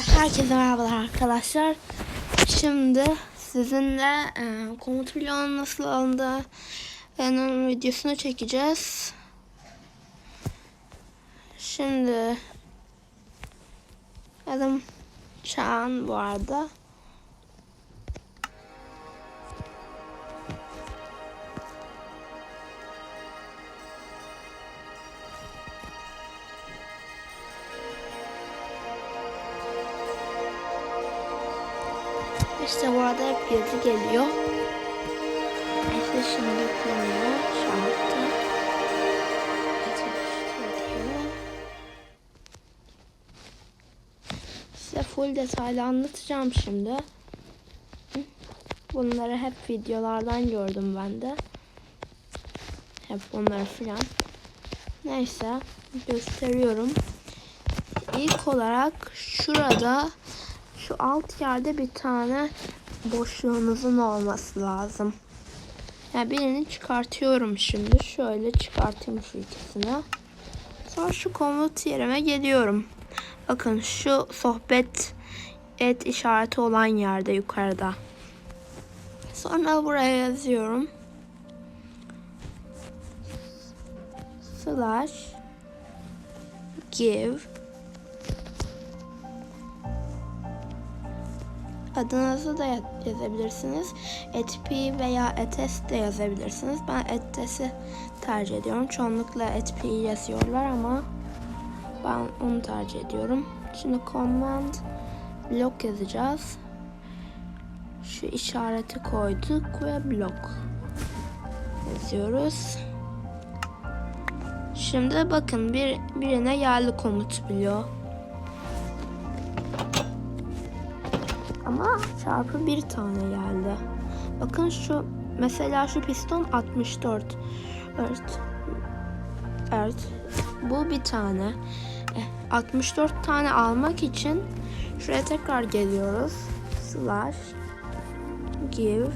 Herkese merhabalar arkadaşlar. Şimdi sizinle e, komut bloğunun nasıl alındığının videosunu çekeceğiz. Şimdi adım Çağan bu arada. İşte bu arada hep yazı geliyor. İşte şimdi. Şarkı. diyor. Size full detaylı anlatacağım şimdi. Bunları hep videolardan gördüm ben de. Hep bunları filan. Neyse gösteriyorum. İlk olarak şurada şu alt yerde bir tane boşluğunuzun olması lazım. Yani birini çıkartıyorum şimdi. Şöyle çıkartayım şu ikisini. Sonra şu komut yerime geliyorum. Bakın şu sohbet et işareti olan yerde yukarıda. Sonra buraya yazıyorum. Slash give adınızı da ya- yazabilirsiniz. etp veya etes de yazabilirsiniz. Ben etes'i tercih ediyorum. Çoğunlukla etp'yi yazıyorlar ama ben onu tercih ediyorum. Şimdi command blok yazacağız. Şu işareti koyduk ve blok yazıyoruz. Şimdi bakın bir birine yerli komut biliyor. Ama çarpı bir tane geldi. Bakın şu mesela şu piston 64. Evet. Evet. Bu bir tane. Eh, 64 tane almak için şuraya tekrar geliyoruz. Slash give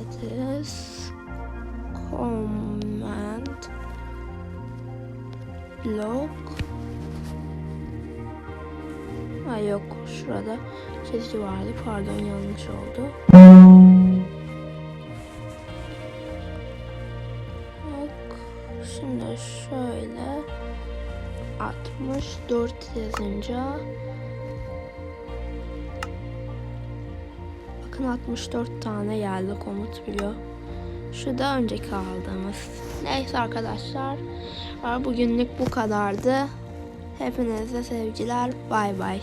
it is command block Ha yok şurada çizgi vardı pardon yanlış oldu. Yok şimdi şöyle 64 yazınca bakın 64 tane geldi komut biliyor. Şu da önceki aldığımız. Neyse arkadaşlar. Bugünlük bu kadardı. Hepinize sevgiler. Bay bay.